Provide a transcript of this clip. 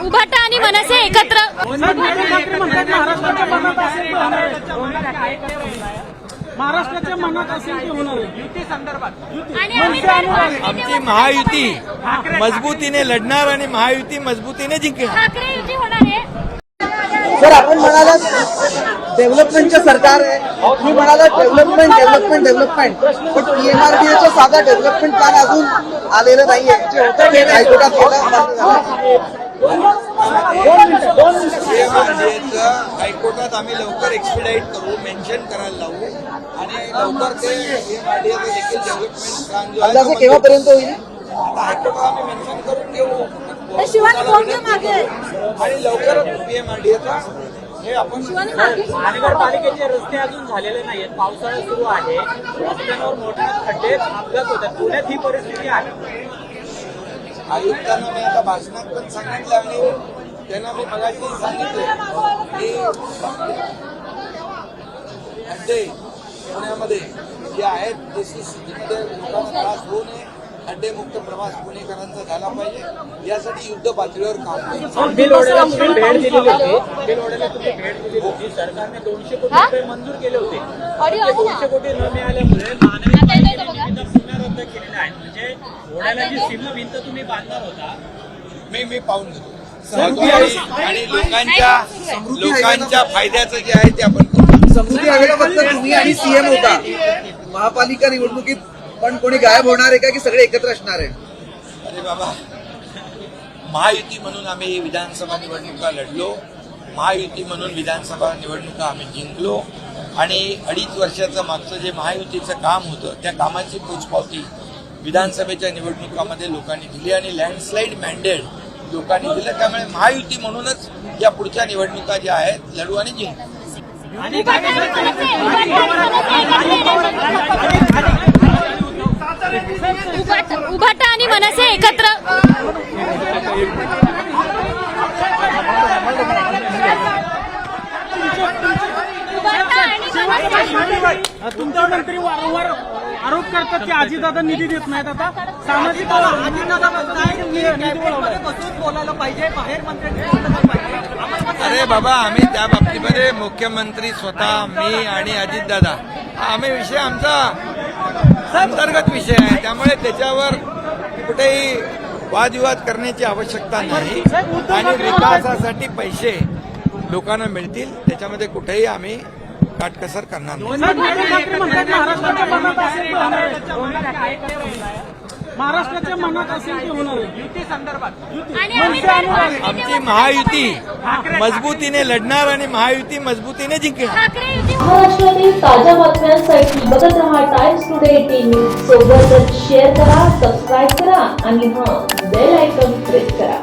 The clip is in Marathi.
उभाटा आणि मनसे एकत्र. महाराष्ट्राच्या मनात असेल ते होणार आहे. युती संदर्भात. आमची महायुती मजबूतीने लढणार आणि महायुती मजबूतीने जिंकणार ठाकरे युती होणार आहे सर आपण म्हणालात डेव्हलपमेंटचं सरकार आहे तुम्ही म्हणाला डेव्हलपमेंट डेव्हलपमेंट डेव्हलपमेंट. पण पीएमआरडीएचं साधा डेव्हलपमेंट प्लॅन अजून आलेलं नाहीये. जे होतं ते हायकोर्टात गेलं हायकोर्टात आम्ही लवकर एक्सपिडाईट करू मेन्शन करायला लावू. आणि लवकर ते देखील डेव्हलपमेंट जो तो केव्हापर्यंत होईल? आता हायकोर्टात आम्ही मेन्शन करून घेऊ. आणि लवकरच पीएमआरडीएचा हे आपण महानगरपालिकेचे रस्ते अजून झालेले नाहीत पावसाळा सुरू आहे. रस्त्यांवर मोठे खड्डे अपघात होतात. पुण्यात ही परिस्थिती आहे. आयुक्तांना मी आता भाषणात पण सांगितलं आणि त्यांना मी मगाशी सांगितलं. की खड्डे पुण्यामध्ये जे आहेत तशी स्थितीमध्ये लोकांना त्रास होऊ नये खड्डेमुक्त प्रवास पुणेकरांचा झाला पाहिजे. यासाठी युद्ध पातळीवर काम दिलेली होती. सरकारने दोनशे कोटी हा? रुपये मंजूर केले होते. आहे ना? दोनशे कोटी न मिळाल्यामुळे रद्द केलेल्या आहेत. म्हणजे ओढ्याला जी सीमा भिंत तुम्ही बांधणार होता मी मी पाहून घेतो. आणि आणि लोकांच्या लोकांच्या फायद्याचं जे आहे ते आपण समृद्धी तुम्ही आणि सीएम होता. महापालिका निवडणुकीत पण कोणी गायब होणार आहे का की सगळे एकत्र असणार आहे अरे बाबा महायुती म्हणून आम्ही विधानसभा निवडणुका लढलो महायुती म्हणून विधानसभा निवडणुका आम्ही जिंकलो आणि अडीच वर्षाचं मागचं जे महायुतीचं काम होतं त्या कामाची पोचपावती विधानसभेच्या निवडणुकामध्ये लोकांनी दिली आणि लँडस्लाईड मॅन्डेट लोकांनी दिलं त्यामुळे महायुती म्हणूनच या पुढच्या निवडणुका ज्या आहेत लढू आणि जिंकू उभाटा आणि मनसे एकत्र. उभाटा आणि मनसे तुमचे मंत्री वारंवार आरोप करतात की अजितदादा निधी देत नाहीत आता. सामाजिक बोलायला पाहिजे. बाहेर मंत्री अरे बाबा आम्ही त्या बाबतीमध्ये मुख्यमंत्री स्वतः मी आणि अजितदादा. हा आम्ही विषय आमचा अंतर्गत विषय आहे. त्यामुळे त्याच्यावर कुठेही वादविवाद करण्याची आवश्यकता नाही. आणि विकासासाठी पैसे लोकांना मिळतील त्याच्यामध्ये कुठेही आम्ही काटकसर करणार नाही. महाराष्ट्राच्या मनात असेल ते होणार आहे. युती संदर्भात. तर आमची महायुती मजबूतीने लढणार आणि महायुती मजबूतीने जिंकणार महाराष्ट्रातील ताज्या बातम्यांसाठी बघत रहा टाइम्स टुडे टीव्ही सोबतच शेअर करा सबस्क्राईब करा आणि हां बेल आयकॉन प्रेस करा.